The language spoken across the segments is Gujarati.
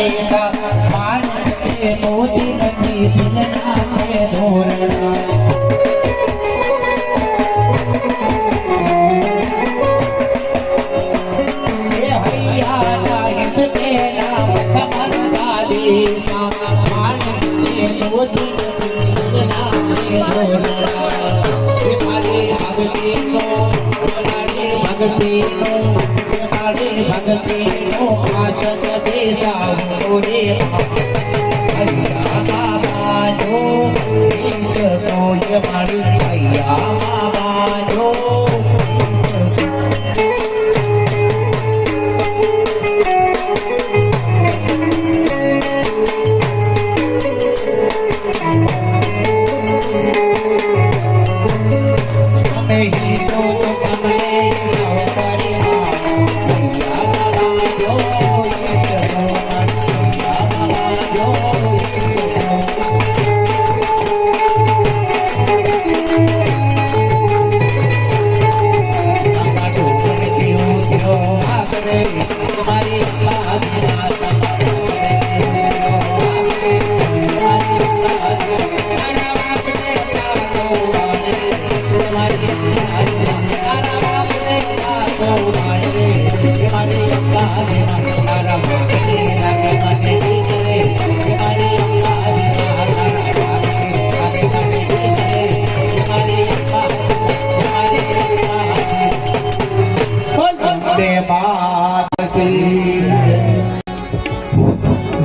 બેટા મારી મોતી નથી સુનના છે ધોરણા ભગતે નો આચત દેસા ભૈયા બાબા જો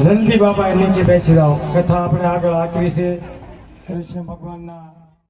जल्दी बाबा नीचे बेची जाओ। कथा अपने आगे आखिरी से। कृष्ण भगवान ना।